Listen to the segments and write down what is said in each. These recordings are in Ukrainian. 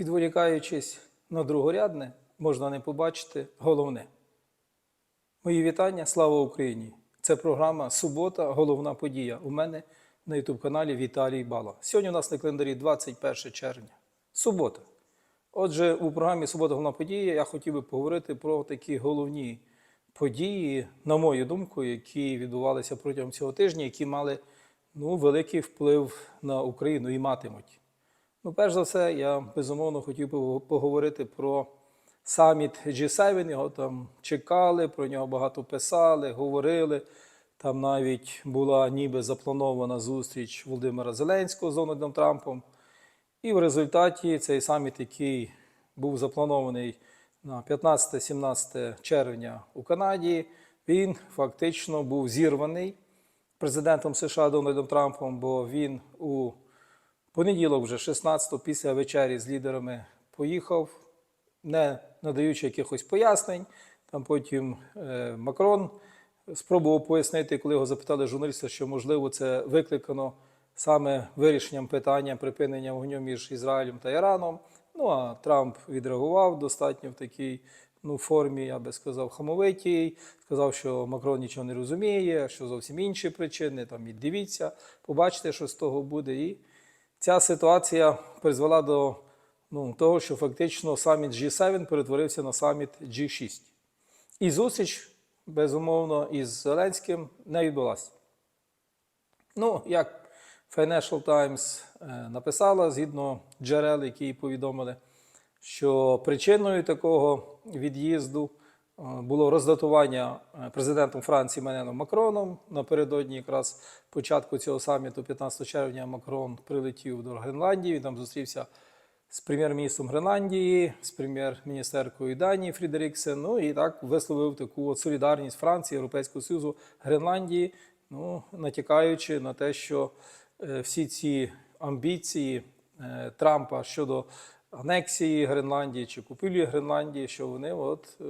Відволікаючись на другорядне, можна не побачити головне. Мої вітання, слава Україні! Це програма Субота, головна подія. У мене на ютуб-каналі Віталій Бала. Сьогодні у нас на календарі 21 червня. Субота. Отже, у програмі Субота головна подія я хотів би поговорити про такі головні події, на мою думку, які відбувалися протягом цього тижня, які мали ну, великий вплив на Україну і матимуть. Ну, перш за все, я безумовно хотів би поговорити про саміт G7. Його там чекали, про нього багато писали, говорили. Там навіть була ніби запланована зустріч Володимира Зеленського з Дональдом Трампом. І в результаті цей саміт, який був запланований на 15-17 червня у Канаді, він фактично був зірваний президентом США Дональдом Трампом, бо він у понеділок, вже 16-го, після вечері з лідерами поїхав, не надаючи якихось пояснень. Там потім е, Макрон спробував пояснити, коли його запитали журналісти, що можливо це викликано саме вирішенням питання припинення вогню між Ізраїлем та Іраном. Ну а Трамп відреагував достатньо в такій ну, формі, я би сказав, хамовитій. Сказав, що Макрон нічого не розуміє, що зовсім інші причини. Там і дивіться, побачите, що з того буде. І ця ситуація призвела до ну, того, що фактично саміт G7 перетворився на саміт G6. І зустріч, безумовно, із Зеленським не відбулася. Ну, як Financial Times е, написала, згідно джерел, які повідомили, що причиною такого від'їзду було роздатування е, президентом Франції Мененом Макроном. Напередодні якраз початку цього саміту, 15 червня, Макрон прилетів до Гренландії. Там зустрівся з прем'єр-міністром Гренландії, з прем'єр-міністеркою Данії Фрідеріксен. Ну і так висловив таку от солідарність Франції, Європейського Союзу, Гренландії, ну натякаючи на те, що е, всі ці амбіції е, Трампа щодо анексії Гренландії чи купівлі Гренландії, що вони от е,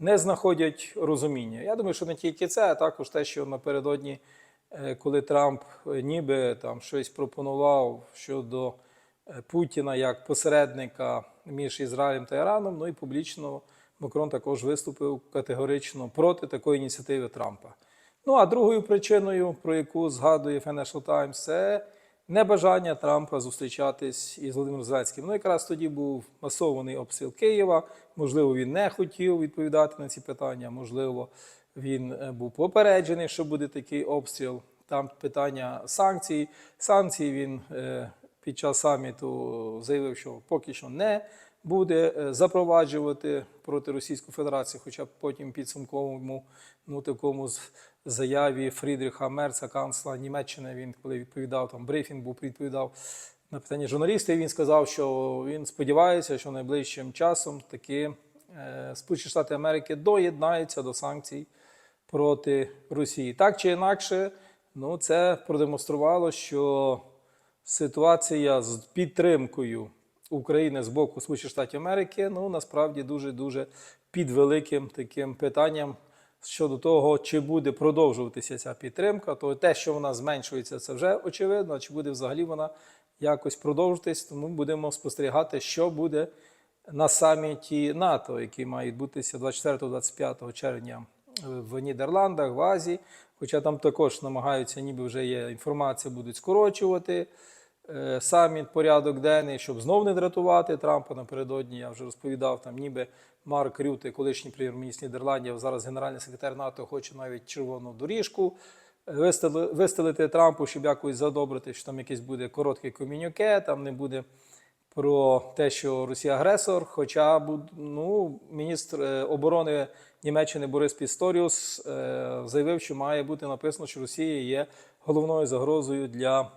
не знаходять розуміння. Я думаю, що не тільки це, а також те, що напередодні, е, коли Трамп е, ніби там щось пропонував щодо е, Путіна як посередника між Ізраїлем та Іраном, ну і публічно Макрон також виступив категорично проти такої ініціативи Трампа. Ну а другою причиною, про яку згадує Financial Times, це небажання Трампа зустрічатись із Володимиром Зеленським. Ну, якраз тоді був масований обстріл Києва. Можливо, він не хотів відповідати на ці питання. Можливо, він е, був попереджений, що буде такий обстріл. Там питання санкцій. Санкції він е, під час саміту заявив, що поки що не буде е, запроваджувати проти Російської Федерації, хоча потім підсумковому ну, такому заяві Фрідріха Мерца, канцлера Німеччини, він коли відповідав там брифінг, був відповідав на питання журналістів. Він сказав, що він сподівається, що найближчим часом таки е, Сполучені Штати Америки доєднаються до санкцій проти Росії. Так чи інакше, ну це продемонструвало, що ситуація з підтримкою України з боку Сполучених Штатів Америки ну насправді дуже дуже під великим таким питанням щодо того, чи буде продовжуватися ця підтримка, то те, що вона зменшується, це вже очевидно. Чи буде взагалі вона якось продовжуватись, тому будемо спостерігати, що буде на саміті НАТО, який має відбутися 24-25 червня в Нідерландах, в Азії. Хоча там також намагаються, ніби вже є інформація, будуть скорочувати е, саміт порядок денний, щоб знов не дратувати Трампа. Напередодні я вже розповідав, там ніби Марк Рюте, колишній прем'єр-міністр Нідерландів, зараз генеральний секретар НАТО, хоче навіть червону доріжку е, вистели- вистелити Трампу, щоб якось задобрити, що там якесь буде коротке комюніке, там не буде про те, що Росія агресор. Хоча ну, міністр е, оборони Німеччини Борис Пісторіус е, заявив, що має бути написано, що Росія є головною загрозою для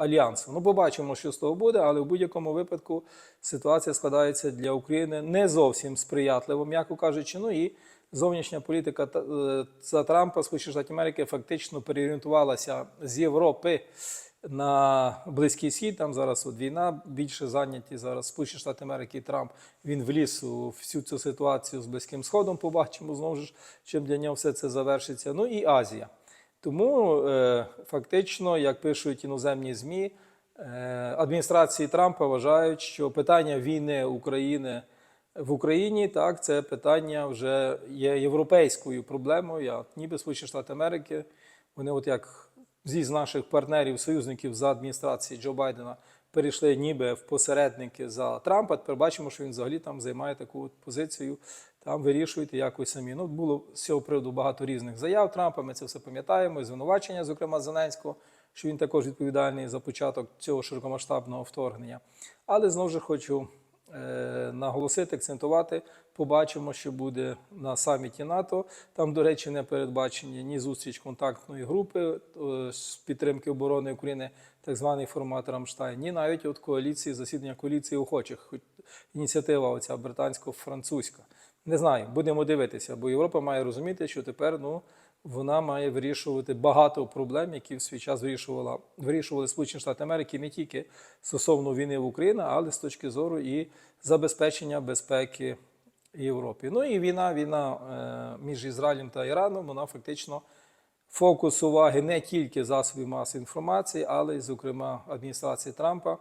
альянсу. Ну, побачимо, що з того буде, але в будь-якому випадку ситуація складається для України не зовсім сприятливо, м'яко кажучи. Ну і зовнішня політика е, за Трампа Сполучених Штатів Америки фактично переорієнтувалася з Європи на Близький Схід. Там зараз от війна більше зайняті зараз Сполучені Штати Америки і Трамп. Він вліз у всю цю ситуацію з Близьким Сходом. Побачимо знову ж, чим для нього все це завершиться. Ну і Азія. Тому е, фактично, як пишуть іноземні ЗМІ, Е, Адміністрації Трампа вважають, що питання війни України в Україні так це питання вже є європейською проблемою. А ніби Сполучені Штати Америки, вони, от як зі з наших партнерів, союзників за адміністрації Джо Байдена, перейшли ніби в посередники за Трампа. Тепер бачимо, що він взагалі там займає таку позицію. Там вирішуйте якось самі. Ну було з цього приводу багато різних заяв Трампа. Ми це все пам'ятаємо. І звинувачення, зокрема Зеленського, що він також відповідальний за початок цього широкомасштабного вторгнення. Але знову ж хочу е, наголосити, акцентувати. Побачимо, що буде на саміті НАТО. Там, до речі, не передбачені ні зустріч контактної групи е, з підтримки оборони України, так званий формат Рамштайн, ні навіть от коаліції, засідання коаліції охочих, хоч ініціатива оця британсько-французька. Не знаю, будемо дивитися, бо Європа має розуміти, що тепер ну, вона має вирішувати багато проблем, які в свій час вирішувала, вирішували Сполучені Штати Америки не тільки стосовно війни в Україні, але з точки зору і забезпечення безпеки Європі. Ну і війна, війна е, між Ізраїлем та Іраном, вона фактично фокус уваги не тільки засобів масової інформації, але й, зокрема, адміністрації Трампа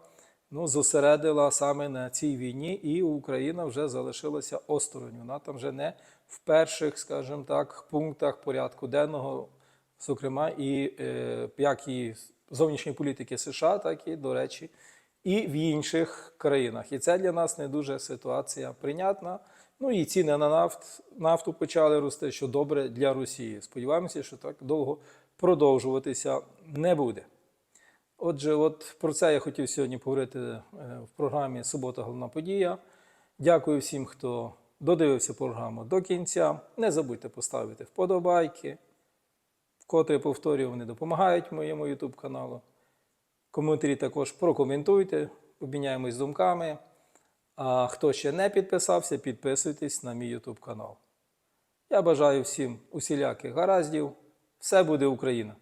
ну, зосередила саме на цій війні, і Україна вже залишилася осторонь. Вона там вже не в перших, скажімо так, пунктах порядку денного, зокрема, і е, як і зовнішньої політики США, так і, до речі, і в інших країнах. І це для нас не дуже ситуація прийнятна. Ну і ціни на нафт, нафту почали рости, що добре для Росії. Сподіваємося, що так довго продовжуватися не буде. Отже, от про це я хотів сьогодні поговорити е, в програмі Субота головна подія. Дякую всім, хто додивився програму до кінця. Не забудьте поставити вподобайки. Вкотре повторюю, вони допомагають моєму YouTube каналу. Коментарі також прокоментуйте, обміняємось думками. А хто ще не підписався, підписуйтесь на мій YouTube канал. Я бажаю всім усіляких гараздів. Все буде Україна!